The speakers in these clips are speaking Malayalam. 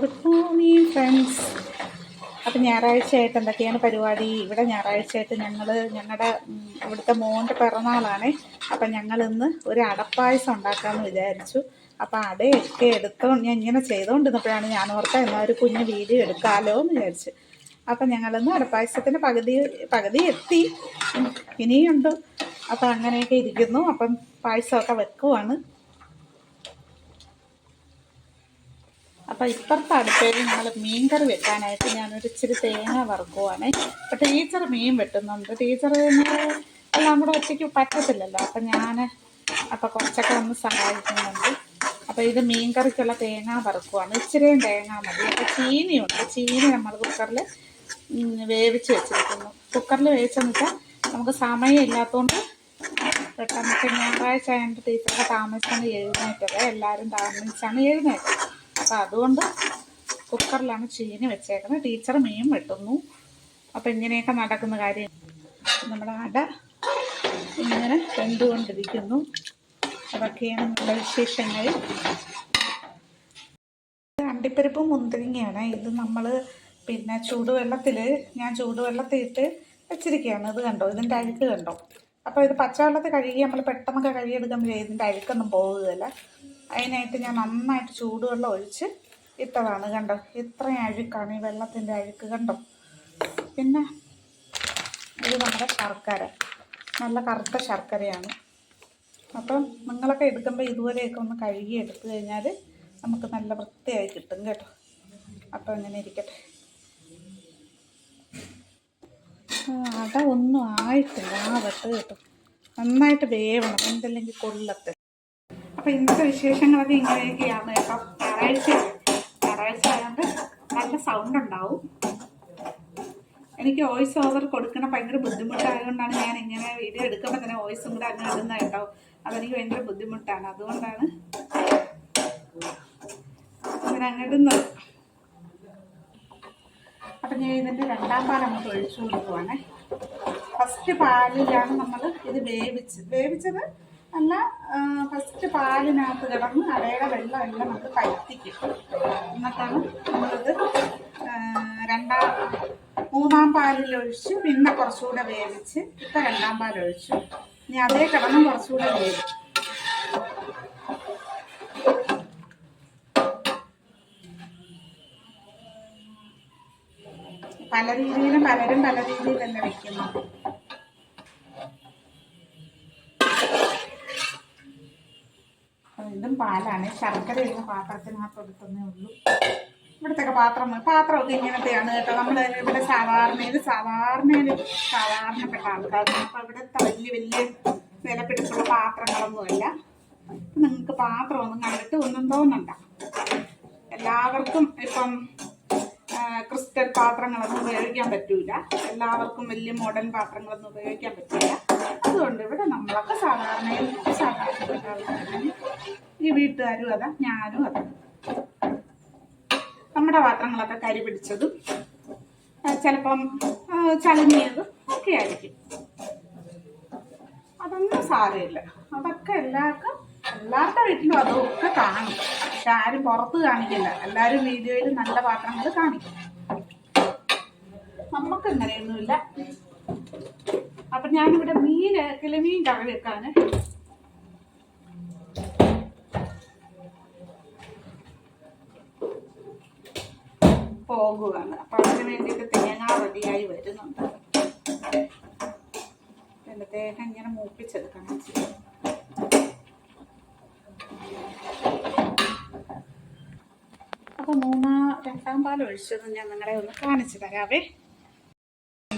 ഗുഡ് മോർണിംഗ് ഫ്രണ്ട്സ് അപ്പം ഞായറാഴ്ചയായിട്ട് എന്തൊക്കെയാണ് പരിപാടി? ഇവിടെ ഞായറാഴ്ചയായിട്ട് ഞങ്ങൾ ഞങ്ങളുടെ ഇവിടുത്തെ മോന്റെ പിറന്നാളാണ്. അപ്പം ഞങ്ങൾ ഇന്ന് ഒരു അടപ്പായസം ഉണ്ടാക്കാമെന്ന് വിചാരിച്ചു. അപ്പം അടയൊക്കെ എടുത്തോ ഞാൻ ഇങ്ങനെ ചെയ്തുകൊണ്ടിരുന്നപ്പോഴാണ് ഞാൻ ഓർത്ത എന്നാൽ ഒരു കുഞ്ഞ് വീഡിയോ എടുക്കാമല്ലോ എന്ന് വിചാരിച്ചു. അപ്പം ഞങ്ങളിന്ന് അടപ്പായസത്തിന് പകുതി പകുതി എത്തി. ഇനിയുണ്ട്. അപ്പം അങ്ങനെയൊക്കെ ഇരിക്കുന്നു. അപ്പം പായസമൊക്കെ വെക്കുവാണ്. അപ്പം ഇപ്പുറത്തെ അടുപ്പേൽ ഞങ്ങൾ മീൻ കറി വെക്കാനായിട്ട് ഞാനൊരു ഇച്ചിരി തേങ്ങ വറുക്കുവാണ്. അപ്പം ടീച്ചർ മീൻ വെട്ടുന്നുണ്ട്. ടീച്ചർ എല്ലാം കൂടെ ഒറ്റയ്ക്ക് പറ്റത്തില്ലല്ലോ. അപ്പം ഞാൻ അപ്പം കുറച്ചൊക്കെ ഒന്ന് സഹായിക്കുന്നുണ്ട്. അപ്പോൾ ഇത് മീൻ കറിക്കുള്ള തേങ്ങ വറുക്കുവാണ്. ഇച്ചിരിയും തേങ്ങ മതി. അപ്പോൾ ചീനിയുണ്ട്. ചീനി നമ്മൾ കുക്കറിൽ വേവിച്ച് വെച്ചിരിക്കുന്നു. കുക്കറിൽ വേവിച്ചെന്ന് വെച്ചാൽ നമുക്ക് സമയം ഇല്ലാത്തതുകൊണ്ട് പെട്ടെന്ന് ഞായറാഴ്ച ആയതുകൊണ്ട് ടീച്ചറുടെ താമസിച്ചാണ് എഴുന്നേറ്റത്. എല്ലാവരും താമസിച്ചാണ് എഴുന്നേറ്റത്. അപ്പം അതുകൊണ്ട് കുക്കറിലാണ് ചീനി വെച്ചേക്കുന്നത്. ടീച്ചർ മീൻ വെട്ടുന്നു. അപ്പം ഇങ്ങനെയൊക്കെ നടക്കുന്ന കാര്യം നമ്മുടെ അട ഇങ്ങനെ വെന്തുകൊണ്ടിരിക്കുന്നു. അതൊക്കെയാണ് നമ്മുടെ വിശേഷങ്ങൾ. അണ്ടിപ്പരിപ്പും മുന്തിരിങ്ങയാണ്. ഇത് നമ്മൾ പിന്നെ ചൂടുവെള്ളത്തിൽ ഞാൻ ചൂടുവെള്ളത്തിൽ ഇട്ട് വെച്ചിരിക്കുകയാണ്. ഇത് കണ്ടോ? ഇതിന്റെ അഴുക്ക് കണ്ടോ? അപ്പോൾ ഇത് പച്ചവെള്ളത്തിൽ കഴുകി നമ്മൾ പെട്ടെന്നൊക്കെ കഴുകിയെടുക്കുമ്പോഴേ ഇതിന്റെ അഴുക്കൊന്നും പോകുകയില്ല അതിനായിട്ട് ഞാൻ നന്നായിട്ട് ചൂടുവെള്ളം ഒഴിച്ച് ഇട്ടതാണ് കണ്ടോ? ഇത്രയും അഴുക്കാണ് ഈ വെള്ളത്തിന്റെ അഴുക്ക് കണ്ടോ? പിന്നെ ഇത് നമ്മുടെ ശർക്കര. നല്ല കറുത്ത ശർക്കരയാണ്. അപ്പം നിങ്ങളൊക്കെ എടുക്കുമ്പോൾ ഇതുപോലെയൊക്കെ ഒന്ന് കഴുകി എടുത്തു കഴിഞ്ഞാൽ നമുക്ക് നല്ല വൃത്തിയായി കിട്ടും കേട്ടോ. അപ്പോൾ അങ്ങനെ ഇരിക്കട്ടെ. അട ഒന്നും ആയിട്ടില്ല. ആ വെട്ട് കേട്ടോ. നന്നായിട്ട് വേവണം. എന്തല്ലെങ്കിൽ കൊള്ളത്ത് അപ്പോൾ ഇന്നത്തെ വിശേഷങ്ങളൊക്കെ ഇങ്ങനെയൊക്കെയാണ് കേട്ടോ. ഞായറാഴ്ച ഞായറാഴ്ച ആയതുകൊണ്ട് നല്ല സൗണ്ട് ഉണ്ടാവും. എനിക്ക് വോയിസ് ഓവർ കൊടുക്കണ ഭയങ്കര ബുദ്ധിമുട്ടായതുകൊണ്ടാണ് ഞാൻ ഇങ്ങനെ വീഡിയോ എടുക്കുമ്പോൾ തന്നെ വോയിസും കൂടെ അങ്ങ് ഇടുന്ന കേട്ടോ. അതെനിക്ക് ഭയങ്കര ബുദ്ധിമുട്ടാണ്. അതുകൊണ്ടാണ് അങ്ങനെ അങ്ങ് ഇടുന്നത്. അപ്പം ഞാൻ ഇതിന്റെ രണ്ടാം പാൽ നമുക്ക് ഒഴിച്ചു കൊടുക്കുവാണേ ഫസ്റ്റ് പാലിലാണ് നമ്മൾ ഇത് വേവിച്ച് വേവിച്ചത് അല്ല ഫസ്റ്റ് പാലിനകത്ത് കിടന്ന് അടയുടെ വെള്ളം എല്ലാം നമുക്ക് പറ്റിക്കും എന്നിട്ടാണ് നമ്മളിത് രണ്ടാം മൂന്നാം പാലിൽ ഒഴിച്ച് പിന്നെ കുറച്ചുകൂടെ വേവിച്ച് ഇപ്പം രണ്ടാം പാലൊഴിച്ചു ഇനി അതേ കിടന്ന് കുറച്ചുകൂടെ വേവിച്ചു പല രീതിയിലും പലരും പല രീതിയിലല്ല വെക്കുന്നത്. പാലാണ്. ശർക്കര ഇരുന്ന പാത്രത്തിനകത്ത് എടുക്കുന്നേ ഉള്ളൂ. ഇവിടുത്തെ പാത്രം പാത്രമൊക്കെ ഇങ്ങനത്തെയാണ് കേട്ടോ. നമ്മൾ ഇവിടെ സാധാരണ ഇത് സാധാരണ സാധാരണപ്പെട്ട ആൾക്കാരാണ്. അപ്പൊ ഇവിടുത്തെ വലിയ വലിയ വിലപിടിപ്പുള്ള പാത്രങ്ങളൊന്നുമല്ല. നിങ്ങൾക്ക് പാത്രം ഒന്നും കണ്ടിട്ട് ഒന്നും തോന്നണ്ട. എല്ലാവർക്കും ഇപ്പം ക്രിസ്റ്റൽ പാത്രങ്ങളൊന്നും ഉപയോഗിക്കാൻ പറ്റൂല. എല്ലാവർക്കും വലിയ മോഡേൺ പാത്രങ്ങളൊന്നും ഉപയോഗിക്കാൻ പറ്റില്ല അതുകൊണ്ട് ഇവിടെ നമ്മളൊക്കെ സാധാരണ സാധാരണപ്പെട്ട ആൾക്കാരാണ് ഈ വീട്ടുകാരും അതാ ഞാനും അതാ. നമ്മുടെ പാത്രങ്ങളൊക്കെ കരി പിടിച്ചതും ചിലപ്പം ആ, ഒക്കെ ആയിരിക്കും. അതൊന്നും സാരമില്ല. അതൊക്കെ എല്ലാവർക്കും എല്ലാവരുടെ വീട്ടിലും അതൊക്കെ കാണും. പക്ഷെ ആരും പുറത്ത് കാണിക്കില്ല. എല്ലാവരും വീഡിയോയിൽ നല്ല പാത്രങ്ങൾ കാണിക്കും. നമുക്ക് ഇങ്ങനെയൊന്നുമില്ല. അപ്പൊ ഞാനിവിടെ മീൻ കിളിമീൻ കറി വെക്കാൻ പോകുകയാണ് അപ്പൊ അതിന് വേണ്ടിയിട്ട് തേങ്ങ റെഡിയായി വരുന്നുണ്ട്. എന്റെ തേങ്ങ ഇങ്ങനെ മൂപ്പിച്ചെടുക്കണം. അപ്പോൾ അപ്പൊ മൂന്നാ രണ്ടാം പാൽ ഒഴിച്ചത് ഞാൻ നിങ്ങളെ ഒന്ന് കാണിച്ചു തരാവേ.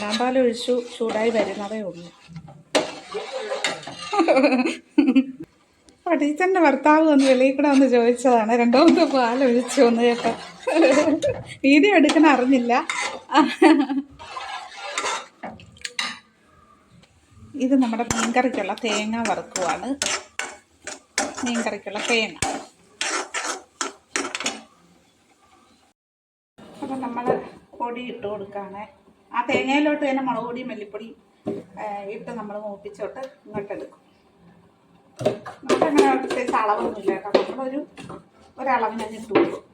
രണ്ടാം പാൽ ഒഴിച്ചു ചൂടായി വരുന്നതേ ഉള്ളൂ. ടീച്ചറിന്റെ ഭർത്താവ് വന്ന് വെളിയിൽ കൂടെ വന്ന് ചോദിച്ചതാണ് രണ്ടാമത്തെ പാൽ ഒഴിച്ചു എന്ന് കേട്ടോ. വീഡിയോ എടുക്കണ അറിഞ്ഞില്ല. ഇത് നമ്മുടെ മീൻകറിക്കുള്ള തേങ്ങ വറുക്കുവാണ്. മീൻകറിക്കുള്ള തേങ്ങ. അപ്പം നമ്മൾ പൊടി ഇട്ട് കൊടുക്കുകയാണ് ആ തേങ്ങയിലോട്ട് തന്നെ മുളക് പൊടി മല്ലിപ്പൊടി ഇട്ട് നമ്മൾ മൂപ്പിച്ചോട്ട് ഇങ്ങോട്ട് എടുക്കും. നമുക്കങ്ങനെ പ്രത്യേകിച്ച് അളവൊന്നുമില്ല കേട്ടോ. നമ്മളൊരു ഒരളവിന് ഞാൻ ഇട്ടു കൊടുക്കും.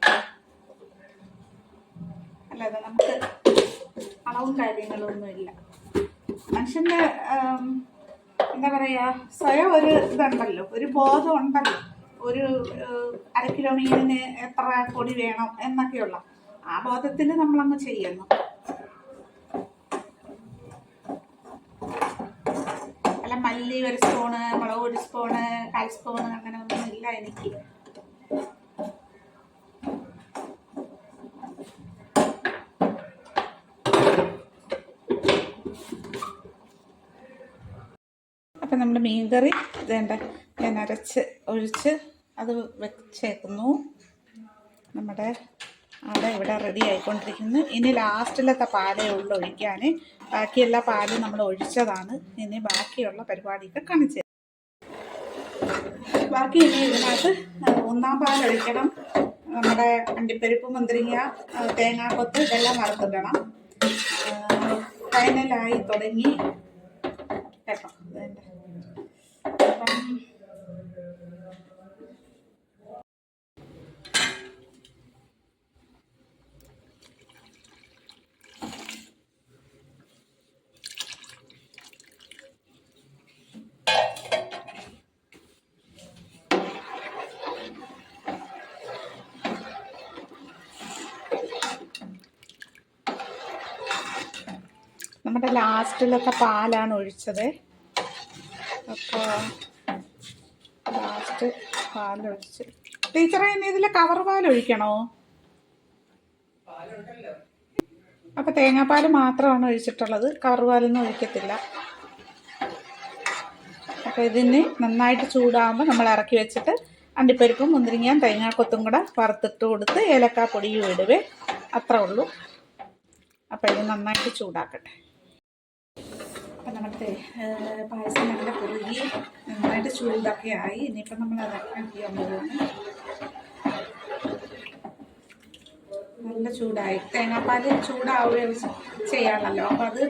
അല്ലാതെ നമുക്ക് അളവും കാര്യങ്ങളൊന്നും ഇല്ല. മനുഷ്യന്റെ എന്താ പറയാ സ്വയം ഒരു ഇതുണ്ടല്ലോ. ഒരു ബോധം ഉണ്ടല്ലോ ഒരു അര കിലോ മീനിന് എത്ര പൊടി വേണം എന്നൊക്കെയുള്ള ആ ബോധത്തിൽ നമ്മളങ്ങ് ചെയ്യുന്നു അല്ല മല്ലി ഒരു സ്പൂണ് മുളക് ഒരു സ്പൂണ് കാൽ സ്പൂണ് അങ്ങനെ ഒന്നും ഇല്ല എനിക്ക്. അപ്പം നമ്മുടെ മീൻകറി ഇതേണ്ട ഞാൻ അരച്ച് ഒഴിച്ച് അത് വെച്ചേക്കുന്നു. നമ്മുടെ അവിടെ ഇവിടെ റെഡി ആയിക്കൊണ്ടിരിക്കുന്നു. ഇനി ലാസ്റ്റിലത്തെ പാലേ ഉള്ളു ഒഴിക്കാൻ ബാക്കിയെല്ലാ പാലും നമ്മൾ ഒഴിച്ചതാണ്. ഇനി ബാക്കിയുള്ള പരിപാടിയൊക്കെ കാണിച്ചു. ബാക്കി ഇനി ഇതിനകത്ത് ഒന്നാം പാൽ ഒഴിക്കണം. നമ്മുടെ അണ്ടിപ്പരിപ്പ് മുന്തിരിങ്ങ തേങ്ങാക്കൊത്ത് ഇതെല്ലാം വറുത്തിടണം. ഫൈനലായി തുടങ്ങി. കേട്ടോ ഇതെന്റെ അപ്പം നമ്മുടെ ലാസ്റ്റിലത്തെ പാലാണ് ഒഴിച്ചത്. അപ്പോൾ ലാസ്റ്റ് പാലൊഴിച്ച് ടീച്ചറെ ഇനി ഇതിൽ കവർ പാൽ ഒഴിക്കണോ? അപ്പം തേങ്ങാപ്പാൽ മാത്രമാണ് ഒഴിച്ചിട്ടുള്ളത്. കവർ പാലൊന്നും ഒഴിക്കത്തില്ല. അപ്പോൾ ഇതിന് നന്നായിട്ട് ചൂടാകുമ്പോൾ നമ്മൾ ഇറക്കി വെച്ചിട്ട് അണ്ടിപ്പരിപ്പും മുന്തിരിങ്ങയും തേങ്ങാക്കൊത്തും കൂടെ വറുത്തിട്ട് കൊടുത്ത് ഏലക്കാപ്പൊടിയും ഇടുവേ. അത്രേ ഉള്ളൂ. അപ്പോൾ ഇത് നന്നായിട്ട് ചൂടാക്കട്ടെ. അപ്പം നമ്മുടെ പായസം നല്ല കുറുകി നന്നായിട്ട് ചൂടൊക്കെ ആയി. ഇനിയിപ്പം നമ്മൾ അതൊക്കെ ചെയ്യാൻ പോകുന്നു നല്ല ചൂടായി. തേങ്ങാപ്പാൽ ചൂടാവുകയും ചെയ്യാണല്ലോ. അപ്പം അത്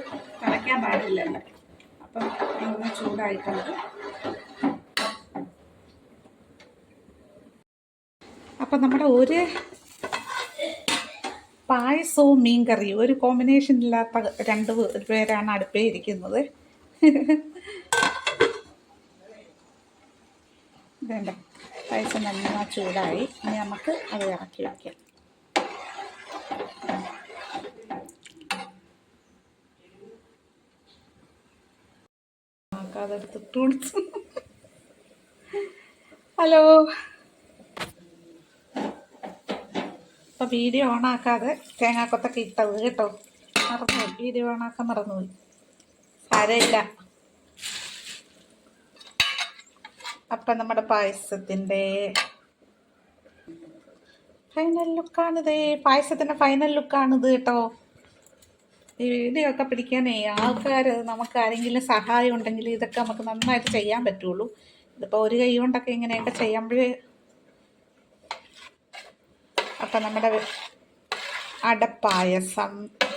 തിളയ്ക്കാൻ പാടില്ലല്ലോ. അപ്പം നല്ല ചൂടായിട്ടുണ്ട്. അപ്പം നമ്മുടെ ഒരു പായസവും മീൻകറിയും. ഒരു കോമ്പിനേഷൻ ഇല്ലാത്ത രണ്ട് പേരാണ് അടുപ്പേ ഇരിക്കുന്നത്. വേണ്ട പായസം നന്നാ ചൂടായി. ഇനി നമുക്ക് അത് ഇറക്കി വയ്ക്കാം ഹലോ. ഇപ്പം വീഡിയോ ഓണാക്കാതെ തേങ്ങാക്കൊത്തൊക്കെ ഇട്ടത് കേട്ടോ. മറന്നുപോയി വീഡിയോ ഓണാക്കാൻ മറന്നുപോയി. സാരമില്ല. അപ്പം നമ്മുടെ പായസത്തിന്റെ ഫൈനൽ ലുക്കാണിത് പായസത്തിന്റെ ഫൈനൽ ലുക്കാണിത് കേട്ടോ. ഈ വീഡിയോ ഒക്കെ പിടിക്കാനേ ആൾക്കാർ നമുക്ക് ആരെങ്കിലും സഹായം ഉണ്ടെങ്കിൽ ഇതൊക്കെ നമുക്ക് നന്നായിട്ട് ചെയ്യാൻ പറ്റുള്ളൂ. ഇതിപ്പോൾ ഒരു കൈ കൊണ്ടൊക്കെ ഇങ്ങനെയൊക്കെ ചെയ്യുമ്പോഴേ അപ്പം നമ്മുടെ അടപ്പായസം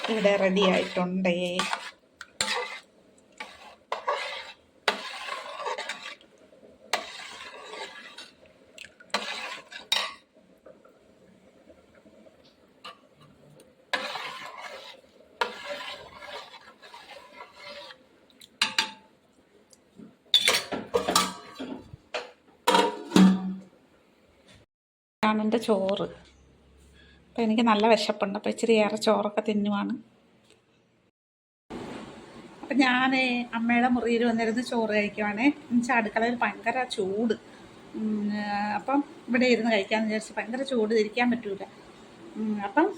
ഇവിടെ റെഡി ആയിട്ടുണ്ടേ. ആണ് എന്റെ ചോറ്. അപ്പം എനിക്ക് നല്ല വിശപ്പുണ്ട്. അപ്പോൾ ഇച്ചിരി ഏറെ ചോറൊക്കെ തിന്നുവാണ്. അപ്പം ഞാൻ അമ്മയുടെ മുറിയിൽ വന്നിരുന്ന് ചോറ് കഴിക്കുവാണേ. എന്നുവെച്ചാൽ അടുക്കളയിൽ ഭയങ്കര ചൂട്. അപ്പം ഇവിടെ ഇരുന്ന് കഴിക്കാമെന്ന് വിചാരിച്ച് ഭയങ്കര ചൂട്. ഇരിക്കാൻ പറ്റൂല. അപ്പം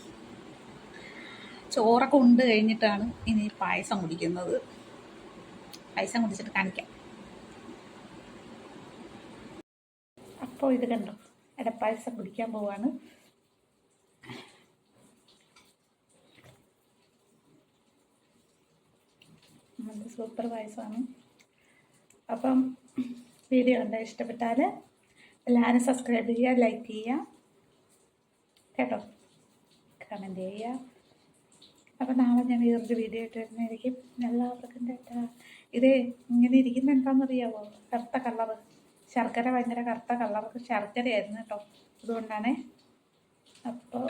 ചോറൊക്കെ ഉണ്ട് കഴിഞ്ഞിട്ടാണ് ഇനി പായസം കുടിക്കുന്നത്. പായസം കുടിച്ചിട്ട് കാണിക്കാം. അപ്പോൾ ഇത് കണ്ടോ? എടപ്പായസം കുടിക്കാൻ പോവാണ്. സൂപ്പർ പായസമാണ്. അപ്പം വീഡിയോ കണ്ട ഇഷ്ടപ്പെട്ടാൽ എല്ലാവരും സബ്സ്ക്രൈബ് ചെയ്യുക ലൈക്ക് ചെയ്യുക. കേട്ടോ? കമന്റ് ചെയ്യുക. അപ്പം നാളെ ഞാൻ വേറൊരു വീഡിയോ ഇട്ട് വരുന്നതായിരിക്കും. എല്ലാവർക്കും കേട്ടാ ഇത് ഇങ്ങനെ ഇരിക്കുന്ന എന്താണെന്നറിയാമോ കറുത്ത കളറ് ശർക്കര ഭയങ്കര കറുത്ത കളറ് ശർക്കരയായിരുന്നു കേട്ടോ. അതുകൊണ്ടാണ്. അപ്പോൾ